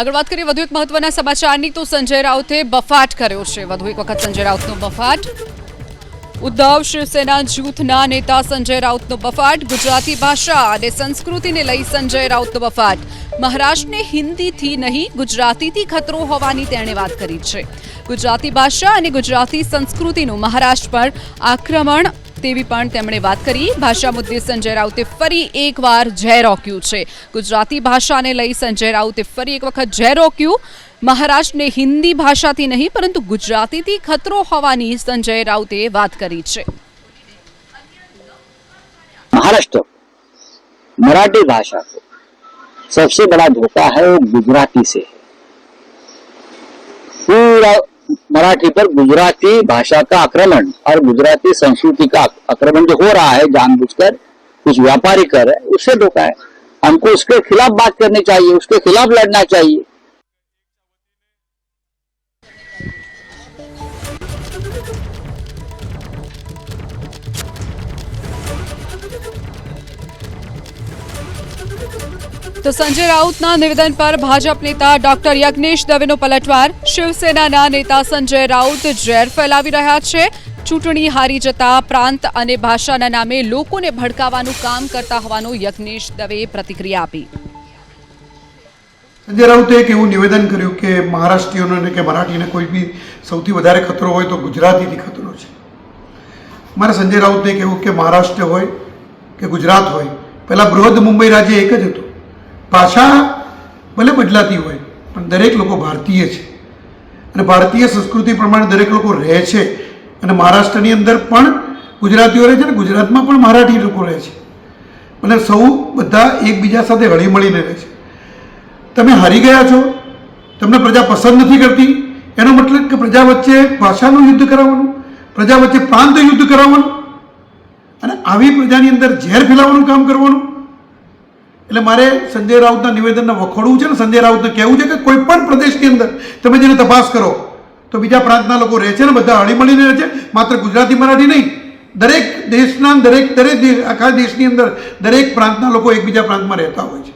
આગળ વાત કરીએ વધુ એક મહત્વના સમાચારની, તો સંજય રાઉતે બફાટ કર્યો છે. વધુ એક વખત સંજય રાઉતનો બફાટ. ઉદ્ધવ શિવસેના જૂથના નેતા સંજય રાઉતનો બફાટ. ગુજરાતી ભાષા અને સંસ્કૃતિને લઈ સંજય રાઉતનો બફાટ. મહારાષ્ટ્રને હિન્દીથી નહીં, ગુજરાતીથી ખતરો હોવાની તેણે વાત કરી છે. ગુજરાતી ભાષા અને ગુજરાતી સંસ્કૃતિનું મહારાષ્ટ્ર પર આક્રમણ તેવી પણ તેમણે વાત કરી ભાષા મુદ્દે સંજય રાઉતે ફરી એકવાર જય રોક્યું છે ગુજરાતી ભાષાને લઈ સંજય રાઉતે ફરી એક વખત જય રોક્યું મહારાષ્ટ્રને હિન્દી ભાષાથી નહીં પરંતુ ગુજરાતીથી ખતરો હોવાની સંજય રાઉતે વાત કરી છે महाराष्ट्र मराठी भाषा को सबसे बड़ा धोखा है वो गुजराती से है पूरा मराठी पर गुजराती भाषा का आक्रमण और गुजराती संस्कृति का आक्रमण जो हो रहा है, जानबूझकर, कुछ व्यापारी कर रहे हैं, उससे धोखा है। हमको उसके खिलाफ बात करनी चाहिए, उसके खिलाफ लड़ना चाहिए। તો સંજય રાઉતના નિવેદન પર ભાજપ નેતા ડોક્ટર યજ્ઞેશ દવેનો પલટવાર. શિવસેનાના નેતા સંજય રાઉત ઝેર ફેલાવી રહ્યા છે. ચૂંટણી હારી જતા પ્રાંત અને ભાષાના નામે લોકોને ભડકાવવાનું કામ કરતા હોવાનું યજ્ઞેશ દવે પ્રતિક્રિયા આપી. સંજય રાઉતે એક એવું નિવેદન કર્યું કે મહારાષ્ટ્રીયોને કે મરાઠીને કોઈ બી સૌથી વધારે ખતરો હોય તો ગુજરાતીથી ખતરો છે. મારે સંજય રાઉતને કહેવું કે મહારાષ્ટ્ર હોય કે ગુજરાત હોય. પહેલાં બૃહદ મુંબઈ રાજ્ય એક જ હતું. ભાષા ભલે બદલાતી હોય, પણ દરેક લોકો ભારતીય છે. અને ભારતીય સંસ્કૃતિ પ્રમાણે દરેક લોકો રહે છે. અને મહારાષ્ટ્રની અંદર પણ ગુજરાતીઓ રહે છે અને ગુજરાતમાં પણ મરાઠી લોકો રહે છે. અને સૌ બધા એકબીજા સાથે હળીમળીને રહે છે. તમે હારી ગયા છો, તમને પ્રજા પસંદ નથી કરતી, એનો મતલબ કે પ્રજા વચ્ચે ભાષાનું યુદ્ધ કરાવવાનું, પ્રજા વચ્ચે પ્રાંત યુદ્ધ કરાવવાનું, અને આવી પ્રજાની અંદર ઝેર ફેલાવવાનું કામ કરવાનું. એટલે મારે સંજય રાઉતના નિવેદનને વખોડવું છે ને સંજય રાઉતને કહેવું છે કે કોઈ પણ પ્રદેશની અંદર તમે જેને તપાસ કરો, તો બીજા પ્રાંતના લોકો રહે છે ને, બધા હળીમળીને રહે છે. માત્ર ગુજરાતી મરાઠી નહીં, દરેક દેશના દરેક દરેક આખા દેશની અંદર દરેક પ્રાંતના લોકો એકબીજા પ્રાંતમાં રહેતા હોય છે.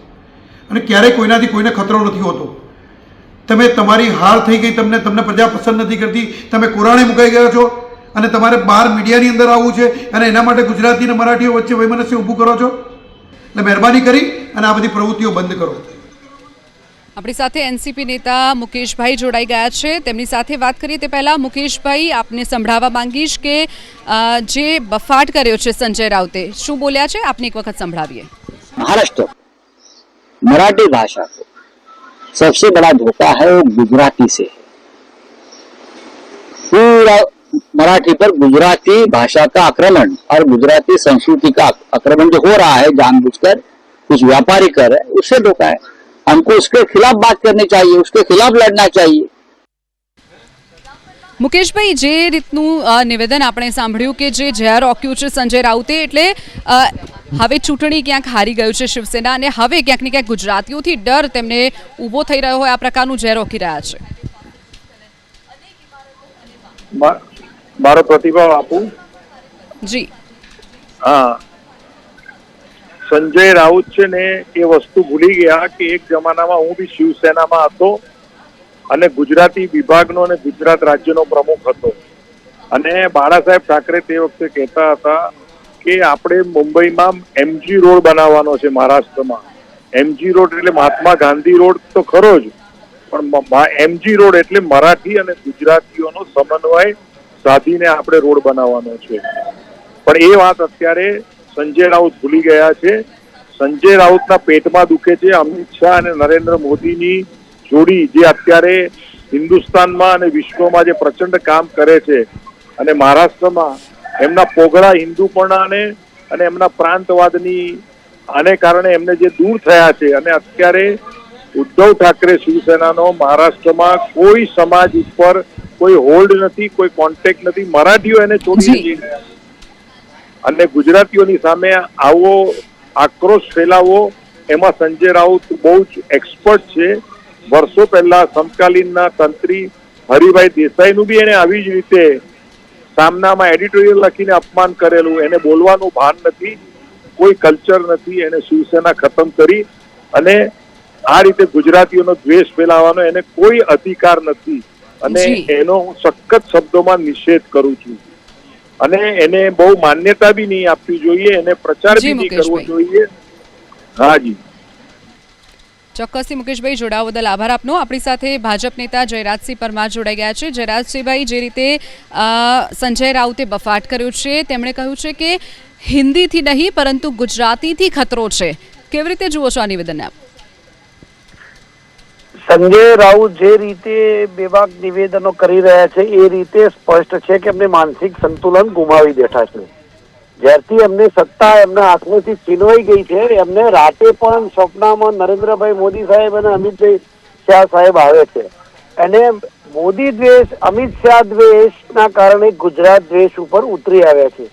અને ક્યારેય કોઈનાથી કોઈને ખતરો નથી હોતો. તમે તમારી હાર થઈ ગઈ, તમને તમને પ્રજા પસંદ નથી કરતી, તમે કોરાણે મુકાઈ ગયા છો, અને તમારે બહાર મીડિયાની અંદર આવવું છે, અને એના માટે ગુજરાતી અને મરાઠીઓ વચ્ચે વૈમનસ્ય ઊભું કરો છો. એટલે મહેરબાની કરી અને આ બધી પ્રવૃત્તિઓ બંધ કરો આપણી સાથે એનસીપી નેતા મુકેશભાઈ જોડાઈ ગયા છે તેમની સાથે વાત કરીએ તે પહેલા મુકેશભાઈ આપને સંભળાવવા માંગીશ કે અ, જે બફાટ કર્યો છે સંજય રાઉતે શું બોલ્યા છે આપને એક વખત સંભળાવીએ महाराष्ट्र मराठी भाषा को सबसे बड़ा धोखा है वो गुजराती से है पूरा मराठी पर गुजराती भाषा का आक्रमण और गुजराती संस्कृति का आक्रमण जो हो रहा है जानबूझकर कुछ व्यापारी कर रहे हैं उससे धोखा है हमको उसके खिलाफ बात करनी चाहिए उसके खिलाफ लड़ना चाहिए મુકેશભાઈ જે રીતનું અ, નિવેદન આપણે સાંભળ્યું કે જે ઝેર રોક્યું છે સંજય રાઉતે એટલે અ, હવે ચૂંટણી ક્યાંક હારી ગયું છે શિવસેના અને હવે ક્યાંક ને ક્યાંક ગુજરાતીઓથી ડર તેમને ઊભો થઈ રહ્યો હોય આ પ્રકારનું ઝેર રોકી રહ્યા છે મા- મારો પ્રતિભાવ આપું જી હા સંજય રાઉત છે ને એ વસ્તુ ભૂલી ગયા કે એક જમાનામાં હું બી શિવસેનામાં હતો અને ગુજરાતી વિભાગનો અને ગુજરાત રાજ્યનો પ્રમુખ હતો. અને બાળા સાહેબ ઠાકરે તે વખતે કહેતા હતા કે આપણે મુંબઈમાં એમજી રોડ બનાવવાનો છે મહારાષ્ટ્રમાં. એમજી રોડ એટલે મહાત્મા ગાંધી રોડ તો ખરો જ, પણ એમજી રોડ એટલે મરાઠી અને ગુજરાતીઓનો સમન્વય સાધીને આપણે રોડ બનાવવાનો છે. પણ એ વાત અત્યારે સંજય રાઉત ભૂલી ગયા છે. સંજય રાઉતના પેટમાં દુખે છે. અમિત શાહ અને નરેન્દ્ર મોદીની જોડી જે અત્યારે હિન્દુસ્તાનમાં અને વિશ્વમાં જે પ્રચંડ કામ કરે છે અને મહારાષ્ટ્રમાં એમના પોગળા હિન્દુપણાને અને એમના પ્રાંતવાદની આને કારણે એમને જે દૂર થયા છે અને અત્યારે ઉદ્ધવ ઠાકરે શિવસેનાનો મહારાષ્ટ્રમાં કોઈ સમાજ ઉપર કોઈ હોલ્ડ નથી કોઈ કોન્ટેક્ટ નથી. મરાઠીઓ એને છોડીને જી. અને ગુજરાતીઓની સામે આવો આક્રોશ ફેલાવવો એમાં સંજય રાઉત બહુ જ એક્સપર્ટ છે. વર્ષો પહેલા સમકાલીનના તંત્રી હરિભાઈ દેસાઈનું બી એને આવી જ રીતે સામનામાં એડિટોરિયલ લખીને અપમાન કરેલું. એને બોલવાનું ભાન નથી કોઈ કલ્ચર નથી એને શિવસેના ખતમ કરી અને આ રીતે ગુજરાતીઓનો દ્વેષ ફેલાવવાનો એને કોઈ અધિકાર નથી. અને એનો હું સખત શબ્દોમાં નિષેધ કરું છું. અને એને બહુ માન્યતા બી નહીં આપવી જોઈએ એને પ્રચાર બી નહીં કરવો. જોઈએ. હા જી. ચોક્કસથી મુકેશભાઈ જોડાવા બદલ આભાર આપનો. આપણી સાથે ભાજપ નેતા જયરાજસિંહ પરમાર જોડાઈ ગયા છે. જયરાજસિંહભાઈ જે રીતે સંજય રાઉતે બફાટ કર્યો છે તેમણે કહ્યું છે કે હિન્દીથી નહીં પરંતુ ગુજરાતીથી ખતરો છે. કેવી રીતે જુઓ છો આ નિવેદનને આપ? સંજય રાઉત જે રીતે બેબાક નિવેદનો કરી રહ્યા છે, એ રીતે સ્પષ્ટ છે કે એમને માનસિક સંતુલન ગુમાવી બેઠા છે. જ્યારથી એમને સત્તા, એમના હાથમાંથી છીનવાઈ ગઈ છે, એમને રાતે પણ સ્વપ્નમાં નરેન્દ્રભાઈ મોદી સાહેબ અને અમિતભાઈ શાહ સાહેબ આવે છે. અને મોદી દ્વેષ, અમિત શાહ દ્વેષના કારણે ગુજરાત દ્વેષ ઉપર ઉતરી આવ્યા છે.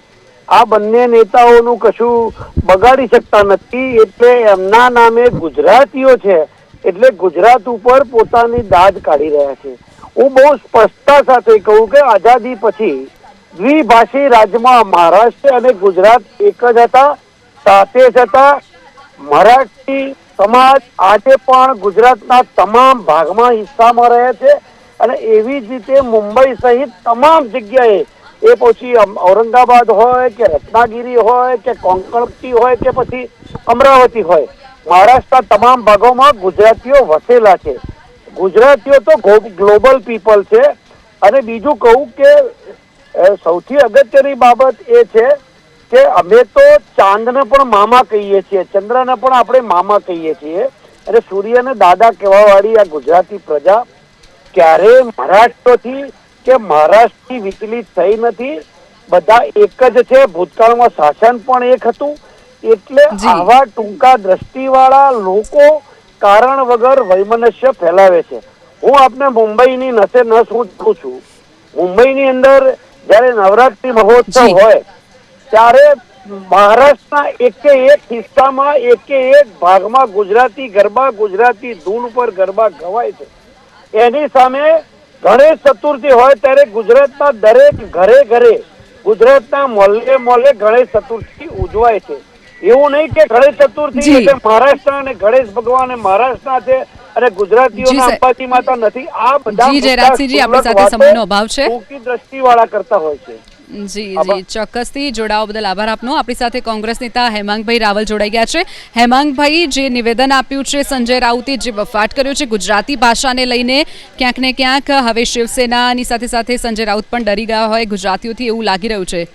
આ બંને નેતાઓનું કશું બગાડી શકતા નથી, એટલે એમના નામે ગુજરાતીઓ છે એટલે ગુજરાત ઉપર પોતાની દાદ કાઢી રહ્યા છે. હું બહુ સ્પષ્ટતા સાથે કહું કે આઝાદી પછી દ્વિભાષી રાજ્યમાં મહારાષ્ટ્ર અને ગુજરાત એક જ હતા, સાથે જ હતા. મરાઠી સમાજ આજે પણ ગુજરાતના તમામ ભાગમાં હિસ્સામાં રહે છે અને એવી જ રીતે મુંબઈ સહિત તમામ જગ્યાએ એ પછી ઔરંગાબાદ હોય કે રત્નાગીરી હોય કે કોંકણપટી હોય કે પછી અમરાવતી હોય. મહારાષ્ટ્રના તમામ ભાગોમાં ગુજરાતીઓ વસેલા છે. ગુજરાતીઓ તો ગ્લોબલ પીપલ છે. અને બીજું કહું કે સૌથી અગત્યની બાબત એ છે કે અમે તો ચાંદને પણ મામા કહીએ છીએ, ચંદ્રને પણ આપણે મામા કહીએ છીએ. અને સૂર્યને દાદા કહેવા વાળી આ ગુજરાતી પ્રજા ક્યારે મહારાષ્ટ્રથી કે મહારાષ્ટ્રથી વિચલિત થઈ નથી. બધા એક જ છે, ભૂતકાળમાં શાસન પણ એક હતું. એટલે આવા ટૂંકા દ્રષ્ટિવાળા લોકો કારણ વગર વૈમનસ્ય ફેલાવે છે. હું આપને મુંબઈની નસે હું કહું છું. મુંબઈની અંદર જ્યારે નવરાત્રી મહોત્સવ હોય ત્યારે મહારાષ્ટ્રના એકે એક હિસ્સામાં એકે એક ભાગમાં ગુજરાતી ગરબા ગુજરાતી ધૂન પર ગરબા ગવાય છે. એની સામે ગણેશ ચતુર્થી હોય ત્યારે ગુજરાતના દરેક ઘરે ઘરે ગુજરાતના મોલ્લે મોલ્લે ગણેશ ચતુર્થી ઉજવાય છે. એવું નહીં કે ગણેશ ચતુર્થી એટલે મહારાષ્ટ્ર અને ગણેશ ભગવાન મહારાષ્ટ્રના છે અને ગુજરાતીઓના અંબાજી માતા નથી. આ બધા જી, જયરાજસિંહજી, આપણી સાથે સમયનો અભાવ છે. ટૂંકી દ્રષ્ટિવાળા કરતા હોય છે. જી જી. ચોક્કસથી જોડાવા બદલ આભાર આપનો. આપણી સાથે કોંગ્રેસ નેતા હેમાંગભાઈ રાવલ જોડાઈ ગયા છે. હેમાંગભાઈ જે નિવેદન આપ્યું છે સંજય રાઉતે જે વફાટ કર્યો છે ગુજરાતી ભાષાને લઈને ક્યાંક ને ક્યાંક હવે શિવસેનાની સાથે સાથે સંજય રાઉત પણ ડરી ગયા હોય ગુજરાતીઓથી એવું લાગી રહ્યું છે.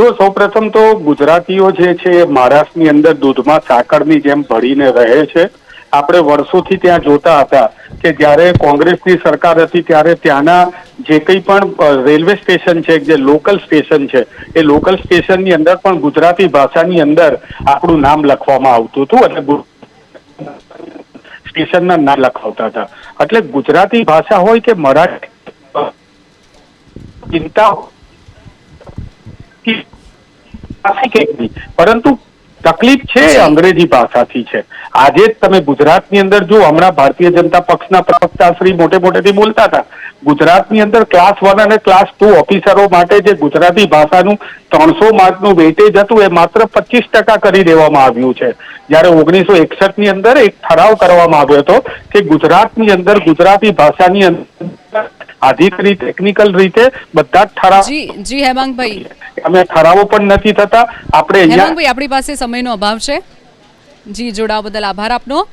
જો સૌપ્રથમ તો ગુજરાતીઓ જે છે મહારાષ્ટ્રની અંદર દૂધમાં સાકરની જેમ ભળીને રહે છે. આપણે વર્ષોથી ત્યાં જોતા હતા કે જ્યારે કોંગ્રેસની સરકાર હતી ત્યારે ત્યાંના જે કંઈ પણ રેલવે સ્ટેશન છે, જે લોકલ સ્ટેશન છે, એ લોકલ સ્ટેશનની અંદર પણ ગુજરાતી ભાષાની અંદર આપણું નામ લખવામાં આવતું હતું ગુ- સ્ટેશનના નામ લખાવતા હતા. એટલે ગુજરાતી ભાષા હોય કે મરાઠી, ચિંતા ભાષિક પરંતુ તકલીફ છે અંગ્રેજી ભાષાથી છે. આજે જ તમે ગુજરાતની અંદર જો હમણાં ભારતીય જનતા પક્ષના પ્રવક્તા શ્રી મોટે મોટેથી બોલતા હતા, ગુજરાતની અંદર ક્લાસ વન અને ક્લાસ ટુ ઓફિસરો માટે જે ગુજરાતી ભાષાનું ત્રણસો માર્કનું વેટેજ હતું, એ માત્ર પચીસ ટકા કરી દેવામાં આવ્યું છે. જ્યારે ઓગણીસો એકસઠની અંદર એક ઠરાવ કરવામાં આવ્યો હતો કે ગુજરાતની અંદર ગુજરાતી ભાષાની અંદર અધિકારી ટેકનિકલ રીતે બધા જ ઠરાવ જી જી હેમાંગભાઈ. અમે ઠરાવો પણ નથી થતા. આપણે હેમાંગભાઈ આપણી પાસે સમયનો અભાવ છે. જી જોડાવા બદલ આભાર આપનો.